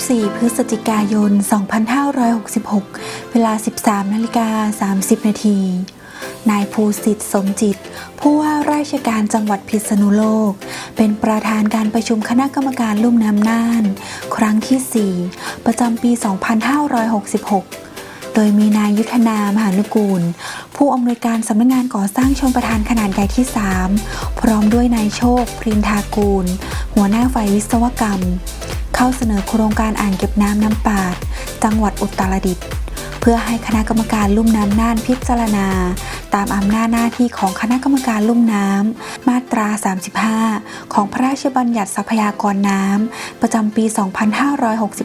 24พฤศจิกายน 2566 เวลา 13นาฬิกา30 นาที นายภูสิทธิ์สมจิต ผู้ว่าราชการจังหวัดพิษณุโลก เป็นประธานการประชุมคณะกรรมการลุ่มน้ำน่าน ครั้งที่ 4 ประจำปี 2566โดยมีนายยุทธนามหานุกูล ผู้อำนวยการสำนักงานก่อสร้างชนประทานขนาดใหญ่ที่ 3 พร้อมด้วยนายโชค พรินทากูล หัวหน้าฝ่ายวิศวกรรม เข้าเสนอโครงการอ่างเก็บน้ำน้ำปาด จังหวัดอุตรดิตถ์เพื่อให้คณะกรรมการลุ่มน้ำน่านพิจารณา ตามอำนาจหน้าที่ของคณะกรรมการลุ่มน้ำมาตรา 35 ของพระราชบัญญัติทรัพยากรน้ำประจำปี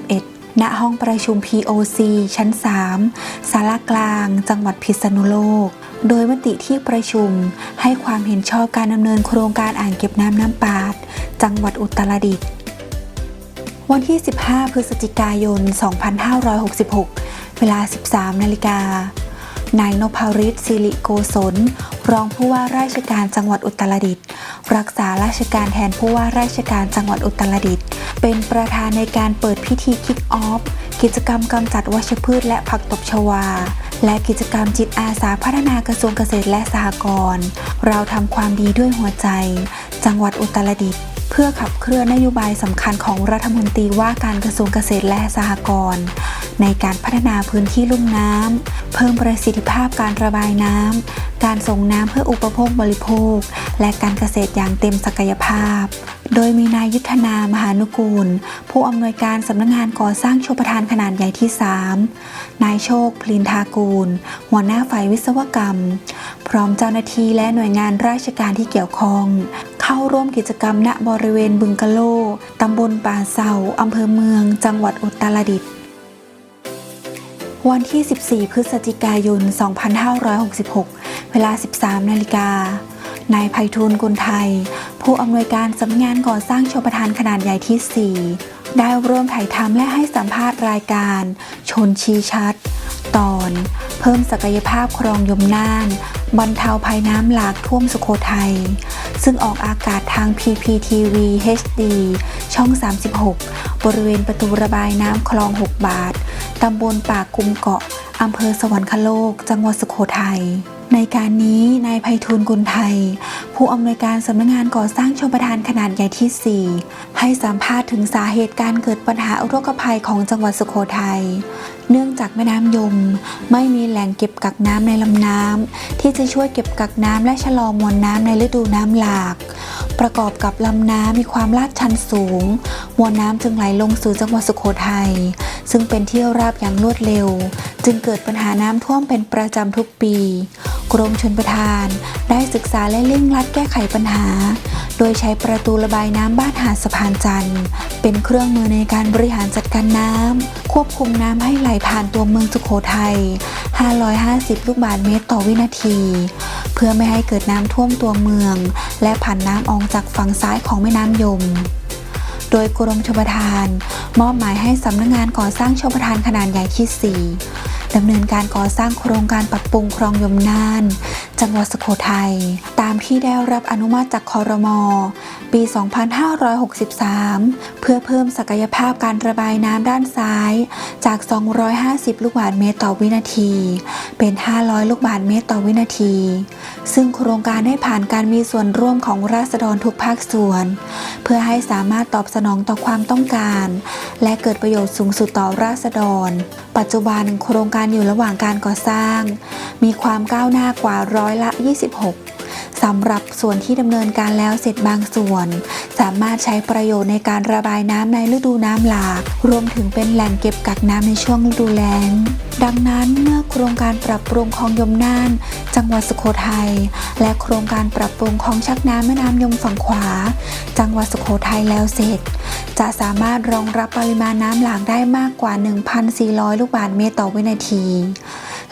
2561ณห้องประชุม POC ชั้น3ศาลากลาง จังหวัดพิษณุโลก โดยมติที่ประชุมให้ความเห็นชอบการดำเนินโครงการอ่างเก็บน้ำน้ำปาด จังหวัดอุตรดิตถ์ วันที่ 15 พฤศจิกายน 2566 เวลา 13 นาฬิกา นายนพริตศิริโกศล รองผู้ว่าราชการจังหวัดอุตรดิตถ์รักษาราชการแทนผู้ว่าราชการจังหวัดอุตรดิตถ์เป็นประธานในการเปิดพิธีคิกออฟ กิจกรรมกำจัดวัชพืชและผักตบชวา และกิจกรรมจิตอาสาพัฒนากระทรวงเกษตรและสหกรณ์ เราทำความดีด้วยหัวใจ จังหวัดอุตรดิตถ์ เพื่อขับเคลื่อนนโยบายสำคัญของรัฐมนตรีว่าการกระทรวงเกษตรและสหกรณ์ในการพัฒนาพื้นที่ลุ่มน้ำเพิ่มประสิทธิภาพการระบายน้ำการส่งน้ำเพื่ออุปโภคบริโภค และการเกษตรอย่างเต็มศักยภาพ โดยมีนายยุทธนามหานุกูล ผู้อำนวยการสำนักงานก่อสร้างโชประทานขนาดใหญ่ที่ 3 นายโชค พลินทากูล หัวหน้าฝ่ายวิศวกรรม พร้อมเจ้าหน้าที่และหน่วยงานราชการที่เกี่ยวข้อง เข้าร่วมกิจกรรมณบริเวณบึงกะโลตำบลป่าเสาอำเภอเมือง จังหวัดอุตรดิตถ์วันที่ 14 พฤศจิกายน 2566 เวลา 13 นาฬิกานายไพฑูรย์กุลไทย ผู้อำนวยการสำนักงานก่อสร้างโชปทานขนาดใหญ่ที่ 4 ได้ร่วมถ่ายทำและให้สัมภาษณ์รายการ ชนชี้ชัด ตอน เพิ่มศักยภาพครองยมน่าน บรรเทาภัยน้ำหลากท่วมสุโขทัย ซึ่งออกอากาศทาง PPTV HD ช่อง 36 บริเวณประตูระบายน้ำคลอง 6 บาท ตำบลปากกุมเกาะอำเภอสวรรคโลก จังหวัดสุโขทัย ในการนี้นายไพฑูรย์กุลไทย ผู้อำนวยการสำนักงานก่อสร้างชมประทานขนาดใหญ่ที่ 4 ให้สัมภาษณ์ถึงสาเหตุการเกิดปัญหาอุทกภัยของจังหวัดสุโขทัยเนื่องจากแม่น้ำยม ไม่มีแหล่งเก็บกักน้ำในลำน้ำที่จะช่วยเก็บกักน้ำและชะลอมวลน้ำในฤดูน้ำหลาก ประกอบกับลำน้ำมีความลาดชันสูง มวลน้ำจึงไหลลงสู่จังหวัดสุโขทัย ซึ่งเป็นที่ราบอย่างรวดเร็ว จึงเกิดปัญหาน้ำท่วมเป็นประจำทุกปี กรมชลประทาน ได้ศึกษาและเร่งรัดแก้ไขปัญหา โดยใช้ประตูระบายน้ำบ้านหาดสะพานจันทร์ เป็นเครื่องมือในการบริหารจัดการน้ำควบคุมน้ำให้ไหลผ่านตัวเมืองสุโขทัย 550 ลูกบาศก์เมตรต่อวินาที เพื่อไม่ให้เกิดน้ำท่วมตัวเมือง และผ่านน้ำออกจากฝั่งซ้ายของแม่น้ำยม ดยกรมชลประทาน มอบหมายให้สำนักงานก่อสร้างชลประทานขนาดใหญ่ที่ 4 ดำเนินการก่อสร้างโครงการปรับปรุงคลองยมน่าน จังหวัดสุโขทัย ตามที่ได้รับอนุมัติจากคอรมอปี 2563 เพื่อเพิ่มศักยภาพการระบายน้ำด้านซ้าย จาก 250 ลูกบาศก์เมตรต่อวินาที เป็น 500 ลูกบาศก์เมตรต่อวินาที ซึ่งโครงการได้ผ่านการมีส่วนร่วมของราษฎรทุกภาคส่วน เพื่อให้สามารถตอบสนองต่อความต้องการ และเกิดประโยชน์สูงสุดต่อราษฎร ปัจจุบันโครงการอยู่ระหว่างการก่อสร้าง มีความก้าวหน้ากว่าร้อยละ 26สำหรับส่วนที่ดำเนินการแล้วเสร็จบางส่วน สามารถใช้ประโยชน์ในการระบายน้ำในฤดูน้ำหลาก รวมถึงเป็นแหล่งเก็บกักน้ำในช่วงฤดูแล้งดังนั้นเมื่อโครงการปรับปรุงคลองยมน่าน จังหวัดสุโขทัยและโครงการปรับปรุงคลองชักน้ำแม่น้ำยมฝั่งขวา จังหวัดสุโขทัยแล้วเสร็จ จะสามารถรองรับปริมาณน้ำหลากได้มากกว่า 1,400 ลูกบาศก์เมตรต่อวินาที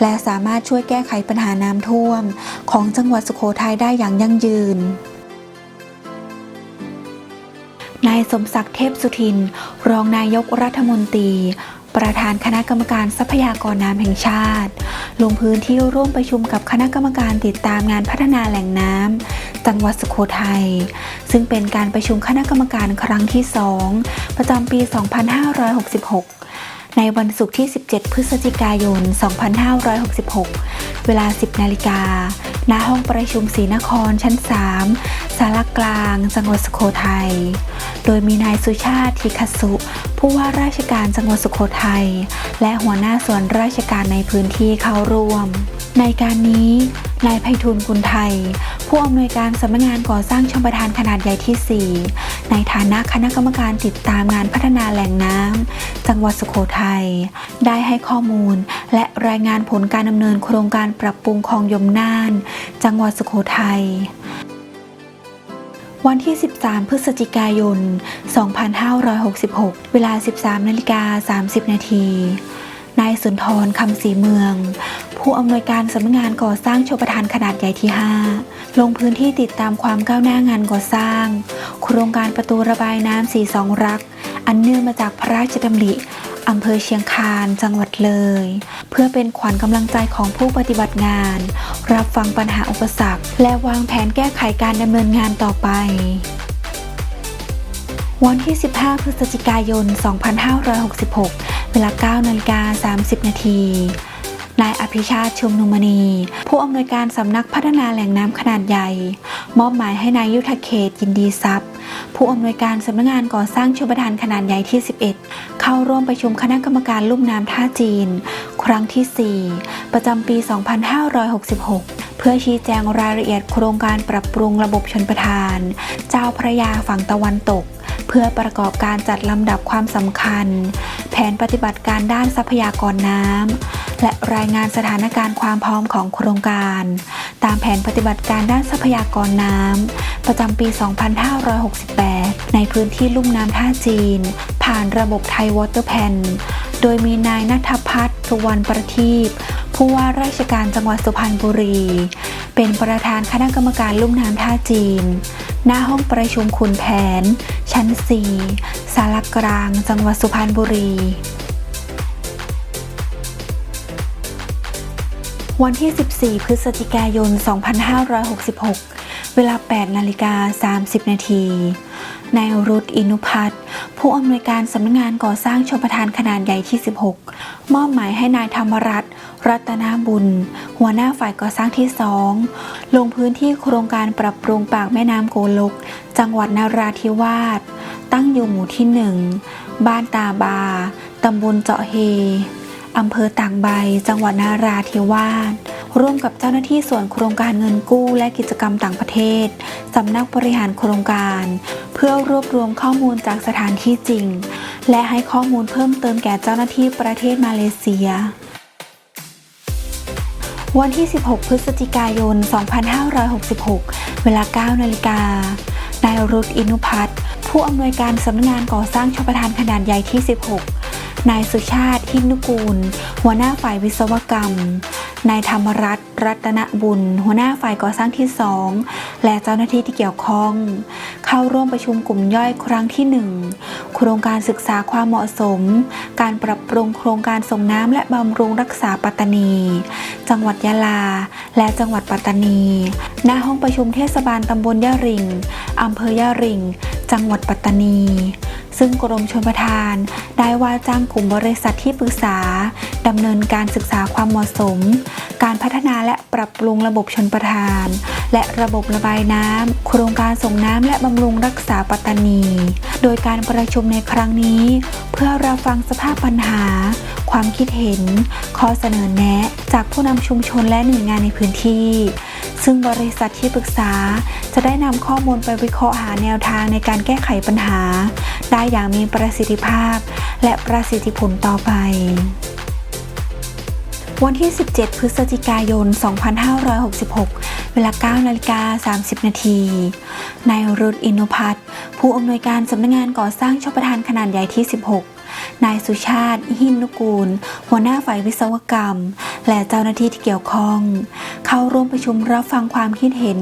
และสามารถช่วยแก้ไขปัญหาน้ำท่วม ของจังหวัดสุโขทัยได้อย่างยั่งยืนนายสมศักดิ์เทพสุทิน รองนายกรัฐมนตรี ประธานคณะกรรมการทรัพยากรน้ำแห่งชาติ ลงพื้นที่ร่วมประชุมกับคณะกรรมการติดตามงานพัฒนาแหล่งน้ำจังหวัดสุโขทัย ซึ่งเป็นการประชุมคณะกรรมการครั้งที่ 2 ประจำปี 2566 ในวันศุกร์ที่ 17 พฤศจิกายน 2566 เวลา 10 นาฬิกา ณ ห้องประชุมศรีนครชั้น 3 สารกลาง จังหวัดสุโขทัย โดยมีนายสุชาติทิคสุ ผู้ว่าราชการจังหวัดสุโขทัย และหัวหน้าส่วนราชการในพื้นที่เข้าร่วม ในการนี้ นายไพฑูรย์กุลไทย ผู้อำนวยการสำนักงานก่อสร้างชมประทานขนาดใหญ่ที่ 4 ในฐานะคณะกรรมการติดตามงานพัฒนาแหล่งน้ำจังหวัดสุโขทัยได้ให้ข้อมูล และรายงานผลการดำเนินโครงการปรับปรุงคลองยมน่าน จังหวัดสุโขทัยวันที่ 13 พฤศจิกายน 2566 เวลา 13 นาฬิกา 30 นาที นายสุนทรคำศรีเมือง ผู้อำนวยการสำนักงานก่อสร้างชลประทานขนาดใหญ่ที่ 5 ลงพื้นที่ติดตามความก้าวหน้างานก่อสร้าง โครงการประตูระบายน้ำสีสองรัก อันเนื่องมาจากพระราชดำริอำเภอเชียงคานจังหวัดเลย เพื่อเป็นขวัญกำลังใจของผู้ปฏิบัติงาน รับฟังปัญหาอุปสรรค และวางแผนแก้ไขการดำเนินงานต่อไปวันที่ 15 พฤศจิกายน 2566 เวลา 9 นาฬิกา 30 นาที นายอภิชาติชุมนุมณี ผู้อำนวยการสำนักพัฒนาแหล่งน้ำขนาดใหญ่ มอบหมายให้นายยุทธเขตยินดีทรัพย์ ผู้อำนวยการสำนักงานก่อสร้างชลประทานขนาดใหญ่ที่ 11 เข้าร่วมประชุมคณะกรรมการลุ่มน้ำท่าจีน ครั้งที่ 4 ประจำปี 2566 เพื่อชี้แจงรายละเอียดโครงการปรับปรุงระบบชนประทาน เจ้าพระยาฝั่งตะวันตกเพื่อประกอบการจัดลำดับความสำคัญ แผนปฏิบัติการด้านทรัพยากรน้ำ และรายงานสถานการณ์ความพร้อมของโครงการ ตามแผนปฏิบัติการด้านทรัพยากรน้ำประจำปี 2568 ในพื้นที่ลุ่มน้ำท่าจีน ผ่านระบบไทยวอเตอร์แพนโดยมีนายนัทพัฒน์สุวรรณประทีปผู้ว่าราชการจังหวัดสุพรรณบุรี เป็นประธานคณะกรรมการลุ่มน้ำท่าจีน หน้าห้องประชุมขุนแผน ชั้น 4 สารกลาง จังหวัดสุพรรณบุรี วันที่ 14 พฤศจิกายน 2566 เวลา 8 นาฬิกา 30 นาทีนายรุตอินุพัฒน์ผู้อำนวยการสำนักงานก่อสร้างชมประทานขนาดใหญ่ที่ 16 มอบหมายให้นายธรรมรัตน์รัตนาบุญ หัวหน้าฝ่ายก่อสร้างที่ 2 ลงพื้นที่โครงการปรับปรุงปากแม่น้ำโกลก จังหวัดนราธิวาส ตั้งอยู่หมู่ที่ 1 บ้านตาบา ตำบลเจาะเฮ อำเภอต่ากใบ จังหวัดนาราธิวาสร่วมกับเจ้าหน้าที่ส่วนโครงการเงินกู้และกิจกรรมต่างประเทศ สำนักบริหารโครงการ เพื่อรวบรวมข้อมูลจากสถานที่จริง และให้ข้อมูลเพิ่มเติมแก่เจ้าหน้าที่ประเทศมาเลเซีย วันที่ 16 พฤศจิกายน 2566 เวลา 9 นาฬิกานายรุตอินุพัฒน์ผู้อำนวยการสำนักงานก่อสร้างชลประทานขนาดใหญ่ที่ 16 นายสุชาติหินุกูล หัวหน้าฝ่ายวิศวกรรม นายธรรมรัตน์รัตนบุญ หัวหน้าฝ่ายก่อสร้างที่2และเจ้าหน้าที่ที่เกี่ยวข้อง เข้าร่วมประชุมกลุ่มย่อยครั้งที่ 1 โครงการศึกษาความเหมาะสม การปรับปรุงโครงการส่งน้ำและบำรุงรักษาปัตตานี จังหวัดยะลา และจังหวัดปัตตานีหน้าห้องประชุมเทศบาลตำบลยะริงอำเภอยะริง จังหวัดปัตตานี ซึ่งกรมชลประทาน ได้ว่าจ้างกลุ่มบริษัทที่ปรึกษาดำเนินการศึกษาความเหมาะสม การพัฒนาและปรับปรุงระบบชนประทาน และระบบระบายน้ำโครงการส่งน้ำและบำรุงรักษาปัตตานี โดยการประชุมในครั้งนี้ เพื่อรับฟังสภาพปัญหา ความคิดเห็น ข้อเสนอแนะ จากผู้นำชุมชนและหน่วยงานในพื้นที่ ซึ่งบริษัทที่ปรึกษาจะได้นำข้อมูลไปวิเคราะห์หาแนวทางในการแก้ไขปัญหา ได้อย่างมีประสิทธิภาพ และประสิทธิผลต่อไปวันที่ 17 พฤศจิกายน 2566 เวลา 9 นาฬิกา 30 นาที นายรุตอินุพัฒน์ผู้อำนวยการสำนักงานก่อสร้างชประทานขนาดใหญ่ที่ 16 นายสุชาติ หินนุกูล หัวหน้าฝ่ายวิศวกรรม และเจ้าหน้าที่ที่เกี่ยวข้อง เข้าร่วมประชุมรับฟังความคิดเห็น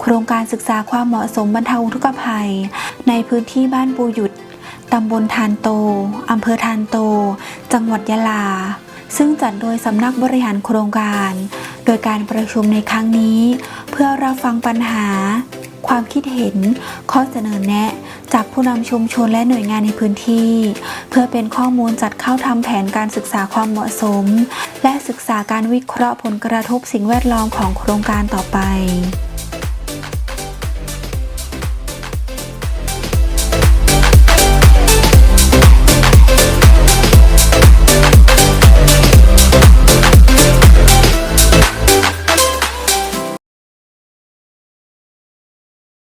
โครงการศึกษาความเหมาะสมบรรเทาอุทกภัย ในพื้นที่บ้านปูหยุดตำบลทานโตอำเภอทานโต จังหวัดยะลา ซึ่งจัดโดยสำนักบริหารโครงการ โดยการประชุมในครั้งนี้ เพื่อรับฟังปัญหา ความคิดเห็น ข้อเสนอแนะ ผู้นำชุมชนและหน่วยงานในพื้นที่ เพื่อเป็นข้อมูลจัดเข้าทำแผนการศึกษาความเหมาะสม และศึกษาการวิเคราะห์ผลกระทบสิ่งแวดล้อมของโครงการต่อไป